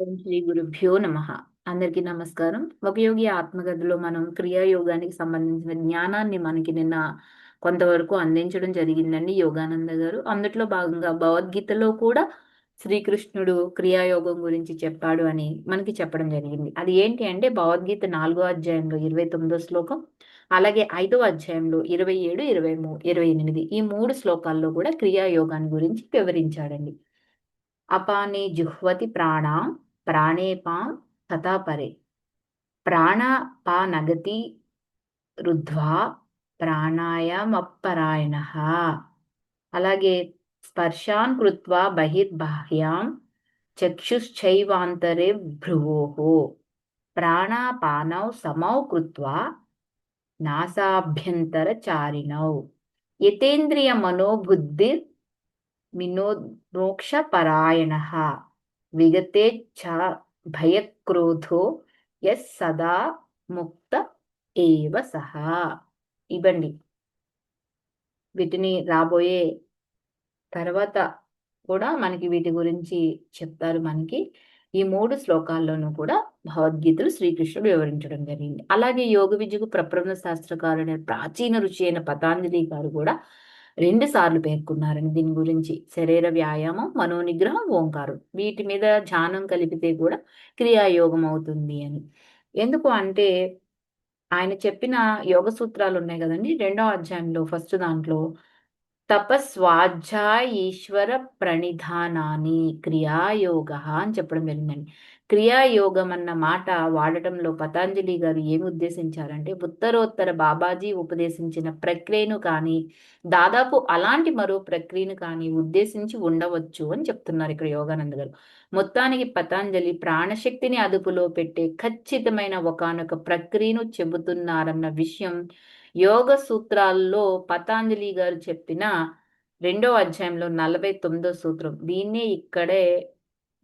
శ్రీ గురుభ్యో నమ. అందరికీ నమస్కారం. ఒక యోగి ఆత్మగతిలో మనం క్రియాయోగానికి సంబంధించిన జ్ఞానాన్ని మనకి నిన్న కొంతవరకు అందించడం జరిగిందండి యోగానంద గారు. అందుట్లో భాగంగా భగవద్గీతలో కూడా శ్రీకృష్ణుడు క్రియాయోగం గురించి చెప్పాడు అని మనకి చెప్పడం జరిగింది. అది ఏంటి అంటే భగవద్గీత నాలుగో అధ్యాయంలో ఇరవై తొమ్మిదో శ్లోకం అలాగే ఐదో అధ్యాయంలో ఇరవై ఏడు ఇరవై మూ ఇరవై ఎనిమిది ఈ మూడు శ్లోకాల్లో కూడా క్రియాయోగాన్ని గురించి వివరించాడండి. అపాని జుహ్వతి ప్రాణాం ప్రాణేపా తథా పరే. ప్రాణపానగతి రుద్ధ్వా ప్రాణాయామపరాయణ. అలాగే స్పర్శాన్ కృత్వా బహిర్బాహ్యాం చక్షుశ్చైవాంతరే భ్రువో. ప్రాణాపానౌ సమౌ కృత్వా నాసాభ్యంతరచారిణౌ. యతేంద్రియ మనోబుద్ధి మినోమోక్షపరాయణ విగతే చ భయక్రోధో ఎస్ సదా ముక్త ఏవ సహా ఇవ్వండి వీటిని రాబోయే తర్వాత కూడా మనకి వీటి గురించి చెప్తారు మనకి. ఈ మూడు శ్లోకాల్లోనూ కూడా భగవద్గీతలు శ్రీకృష్ణుడు వివరించడం జరిగింది. అలాగే యోగ విద్యకు ప్రప్రబంధ శాస్త్రకారుడైన ప్రాచీన రుచి అయిన పతాంజలి గారు కూడా రెండు సార్లు పేర్కొన్నారని దీని గురించి శరీర వ్యాయామం మనోనిగ్రహం ఓంకారం వీటి మీద ధ్యానం కలిపితే కూడా క్రియాయోగం అవుతుంది అని. ఎందుకు అంటే ఆయన చెప్పిన యోగ సూత్రాలు ఉన్నాయి కదండి. రెండో అధ్యాయంలో ఫస్ట్ దాంట్లో తపస్వాధ్యాయ ఈశ్వర ప్రణిధానాన్ని క్రియాయోగ అని చెప్పడం జరిగిందండి. క్రియాయోగం అన్న మాట వాడటంలో పతాంజలి గారు ఏమి ఉద్దేశించారంటే ఉత్తరోత్తర బాబాజీ ఉపదేశించిన ప్రక్రియను కానీ దాదాపు అలాంటి మరో ప్రక్రియను కానీ ఉద్దేశించి ఉండవచ్చు అని చెప్తున్నారు ఇక్కడ యోగానంద గారు. మొత్తానికి పతాంజలి ప్రాణశక్తిని అదుపులో పెట్టే ఖచ్చితమైన ఒకనొక ప్రక్రియను చెబుతున్నారన్న విషయం యోగ సూత్రాల్లో పతాంజలి గారు చెప్పిన రెండో అధ్యాయంలో నలభై తొమ్మిదో సూత్రం. దీన్నే ఇక్కడే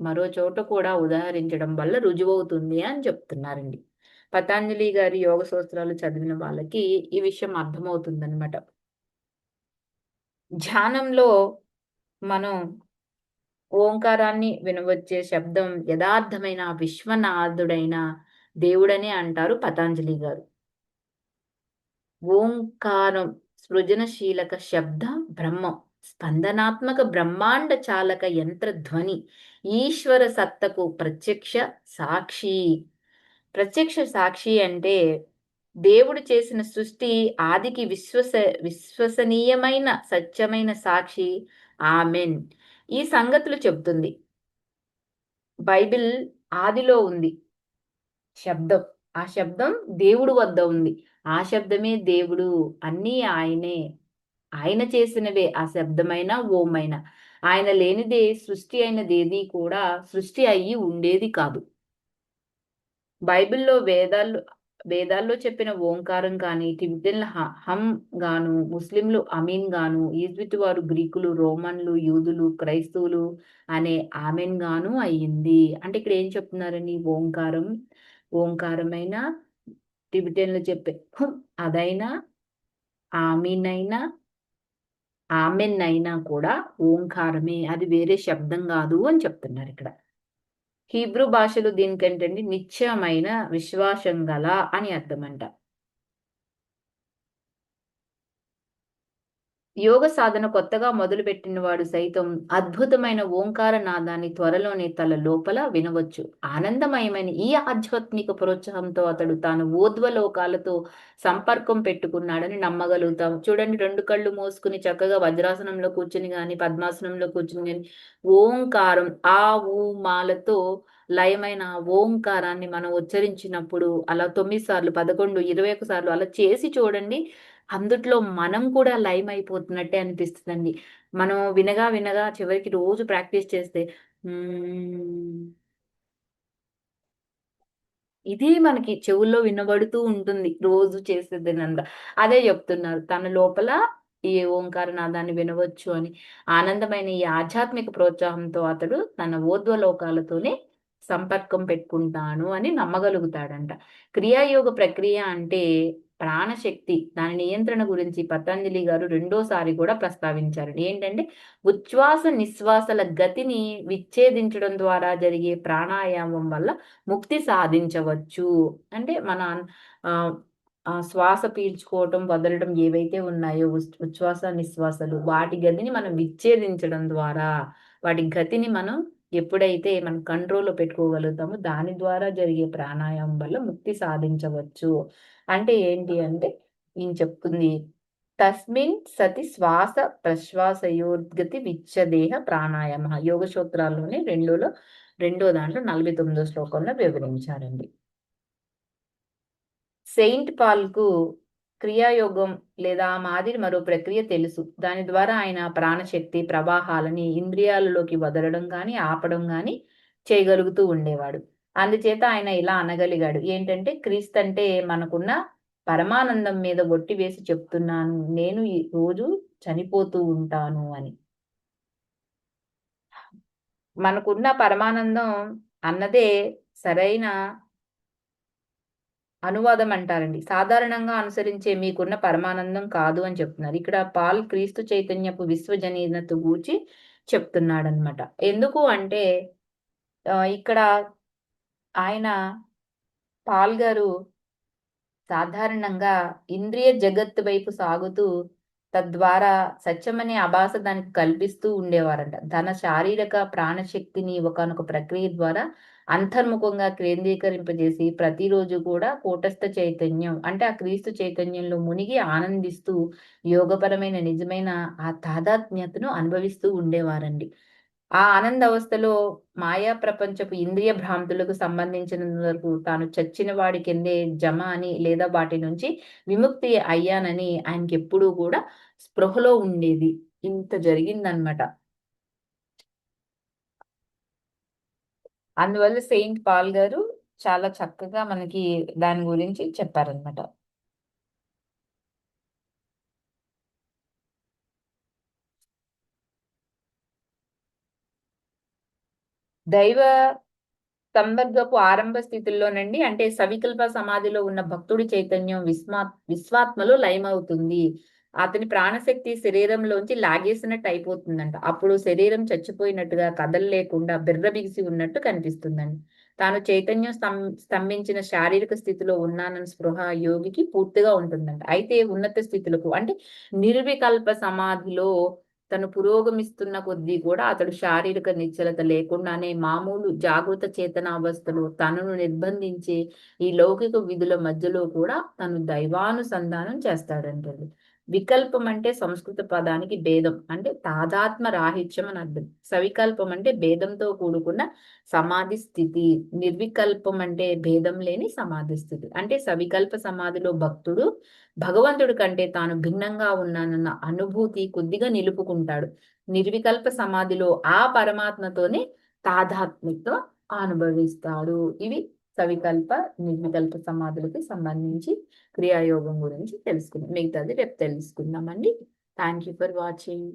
మరో చోట కూడా ఉదాహరించడం వల్ల రుజువవుతుంది అని చెప్తున్నారండి. పతాంజలి గారి యోగ సూత్రాలు చదివిన వాళ్ళకి ఈ విషయం అర్థమవుతుందన్నమాట. ధ్యానంలో మనం ఓంకారాన్ని వినవచ్చే శబ్దం యథార్థమైన విశ్వనాథుడైన దేవుడనే అంటారు పతాంజలి గారు. ఓంకారం సృజనశీలక శబ్ద బ్రహ్మం. స్పందనాత్మక బ్రహ్మాండ చాలక యంత్రధ్వని ఈశ్వర సత్తకు ప్రత్యక్ష సాక్షి. ప్రత్యక్ష సాక్షి అంటే దేవుడు చేసిన సృష్టి ఆదికి విశ్వస విశ్వసనీయమైన సత్యమైన సాక్షి. ఆమెన్. ఈ సంగతులు చెబుతుంది. బైబిల్ ఆదిలో ఉంది. శబ్దం. ఆ శబ్దం దేవుడు వద్ద ఉంది. ఆ శబ్దమే దేవుడు. అన్నీ ఆయనే. ఆయన చేసినవే ఆ శబ్దమైన ఓమైన. ఆయన లేనిదే సృష్టి అయినదేది కూడా సృష్టి అయ్యి ఉండేది కాదు. బైబిల్లో వేదాల్లో వేదాల్లో చెప్పిన ఓంకారం కానీ టిబిటన్ల హం గాను ముస్లింలు అమీన్ గాను ఈజిప్ట్ వారు గ్రీకులు రోమన్లు యూదులు క్రైస్తవులు అనే ఆమెన్ గాను అయ్యింది. అంటే ఇక్కడ ఏం చెప్తున్నారని ఓంకారం ఓంకారమైన టిబిటన్లు చెప్పే అదైనా ఆమీన్ అయినా ఆమెన్ అయినా కూడా ఓంకారమే అది వేరే శబ్దం కాదు అని చెప్తున్నారు ఇక్కడ. హీబ్రూ భాషలో దీనికంటే నిత్యమైన విశ్వాసం గల అని అర్థమంట. యోగ సాధన కొత్తగా మొదలుపెట్టిన వాడు సైతం అద్భుతమైన ఓంకార నాదాన్ని త్వరలోనే తల లోపల వినవచ్చు. ఆనందమయమైన ఈ ఆధ్యాత్మిక ప్రోత్సాహంతో అతడు తాను ఊర్ధ్వలోకాలతో సంపర్కం పెట్టుకున్నాడని నమ్మగలుగుతాం. చూడండి రెండు కళ్ళు మోసుకుని చక్కగా వజ్రాసనంలో కూర్చుని గాని పద్మాసనంలో కూర్చుని గాని ఓంకారం ఆ ఊ మాలతో లయమైన ఓంకారాన్ని మనం ఉచ్చరించినప్పుడు అలా తొమ్మిది సార్లు పదకొండు ఇరవై ఒక సార్లు అలా చేసి చూడండి అందుట్లో మనం కూడా లైమ్ అయిపోతున్నట్టే అనిపిస్తుందండి. మనం వినగా వినగా చివరికి రోజు ప్రాక్టీస్ చేస్తే ఇది మనకి చెవుల్లో వినబడుతూ ఉంటుంది రోజు చేసేదినంత. అదే చెప్తున్నారు తన లోపల ఈ ఓంకార నాదాన్ని వినవచ్చు అని. ఆనందమైన ఈ ఆధ్యాత్మిక ప్రోత్సాహంతో అతడు తన ఓద్వలోకాలతోనే సంపర్కం పెట్టుకుంటాను అని నమ్మగలుగుతాడంట. క్రియాయోగ ప్రక్రియ అంటే ప్రాణశక్తి దాని నియంత్రణ గురించి పతంజలి గారు రెండోసారి కూడా ప్రస్తావించారు. ఏంటంటే ఉచ్ఛ్వాస నిశ్వాసల గతిని విచ్ఛేదించడం ద్వారా జరిగే ప్రాణాయామం వల్ల ముక్తి సాధించవచ్చు. అంటే మన శ్వాస పీల్చుకోవటం వదలడం ఏవైతే ఉన్నాయో ఉచ్ఛ్వాస నిశ్వాసలు వాటి గతిని మనం విచ్ఛేదించడం ద్వారా వాటి గతిని మనం ఎప్పుడైతే మనం కంట్రోల్లో పెట్టుకోగలుగుతామో దాని ద్వారా జరిగే ప్రాణాయామం వల్ల ముక్తి సాధించవచ్చు. అంటే ఏంటి అంటే నేను చెప్తుంది తస్మిన్ సతి శ్వాస ప్రశ్వాసయోద్గతి విచ్చదేహ ప్రాణాయామ. యోగ సూత్రాల్లోనే రెండోలో రెండో దాంట్లో నలభై తొమ్మిదో శ్లోకంలో వివరించారండి. సెయింట్ పాల్కు క్రియాయోగం లేదా మాదిరి మరో ప్రక్రియ తెలుసు. దాని ద్వారా ఆయన ప్రాణశక్తి ప్రవాహాలని ఇంద్రియాలలోకి వదలడం కానీ ఆపడం కానీ చేయగలుగుతూ ఉండేవాడు. అందుచేత ఆయన ఇలా అనగలిగాడు. ఏంటంటే క్రీస్తు అంటే మనకున్న పరమానందం మీద ఒట్టి వేసి చెప్తున్నాను. నేను ఈ రోజు చనిపోతూ ఉంటాను అని. మనకున్న పరమానందం అన్నదే సరైన అనువాదం అంటారండి సాధారణంగా అనుసరించే మీకున్న పరమానందం కాదు అని చెప్తున్నారు. ఇక్కడ పాల్ క్రీస్తు చైతన్యపు విశ్వజనీనత గూర్చి చెప్తున్నాడనమాట ఎందుకు అంటే ఇక్కడ ఆయన పాల్ గారు సాధారణంగా ఇంద్రియ జగత్తు వైపు సాగుతూ తద్వారా సత్యమనే అభాస దానికి కల్పిస్తూ ఉండేవారంట. తన శారీరక ప్రాణశక్తిని ఒకనొక ప్రక్రియ ద్వారా అంతర్ముఖంగా కేంద్రీకరింపజేసి ప్రతిరోజు కూడా కూటస్థ చైతన్యం అంటే ఆ క్రీస్తు చైతన్యంలో మునిగి ఆనందిస్తూ యోగపరమైన నిజమైన ఆ తాదాత్మ్యతను అనుభవిస్తూ ఉండేవారండి. ఆ ఆనంద అవస్థలో మాయా ప్రపంచపు ఇంద్రియ భ్రాంతులకు సంబంధించిన వరకు తాను చచ్చిన వాడి కిందే జమ అని లేదా వాటి నుంచి విముక్తి అయ్యానని ఆయనకి ఎప్పుడూ కూడా స్పృహలో ఉండేది. ఇంత జరిగిందనమాట అందువల్ల సెయింట్ పాల్ గారు చాలా చక్కగా మనకి దాని గురించి చెప్పారనమాట దైవ సంవర్గపు ఆరంభ స్థితిలోనండి అంటే సవికల్ప సమాధిలో ఉన్న భక్తుడి చైతన్యం విస్మా విశ్వాత్మలో లయమవుతుంది. అతని ప్రాణశక్తి శరీరంలోంచి లాగేసినట్టు అయిపోతుందంట. అప్పుడు శరీరం చచ్చిపోయినట్టుగా కదలలేకుండా బిర్ర బిగిసి ఉన్నట్టు కనిపిస్తుందండి. తాను చైతన్యం స్తంభించిన శారీరక స్థితిలో ఉన్నానని స్పృహ యోగికి పూర్తిగా ఉంటుందంట. అయితే ఉన్నత స్థితులకు అంటే నిర్వికల్ప సమాధిలో తను పురోగమిస్తున్న కొద్దీ కూడా అతడు శారీరక నిశ్చలత లేకుండానే మామూలు జాగృత చేతనావస్థలు తనను నిర్బంధించే ఈ లౌకిక విధుల మధ్యలో కూడా తను దైవానుసంధానం చేస్తాడంటది. వికల్పం అంటే సంస్కృత పదానికి భేదం. అంటే తాదాత్మ రాహిత్యం అని అర్థం. సవికల్పం అంటే భేదంతో కూడుకున్న సమాధి స్థితి. నిర్వికల్పం అంటే భేదం లేని సమాధి స్థితి. అంటే సవికల్ప సమాధిలో భక్తుడు భగవంతుడి కంటే తాను భిన్నంగా ఉన్నానన్న అనుభూతి కొద్దిగా నిలుపుకుంటాడు. నిర్వికల్ప సమాధిలో ఆ పరమాత్మతోనే తాదాత్మ్యతో అనుభవిస్తాడు. ఇవి సవికల్ప నిర్వికల్ప సమాధులకి సంబంధించి క్రియాయోగం గురించి తెలుసుకుందాం మిగతాది రేపు తెలుసుకుందామండి. Thank you for watching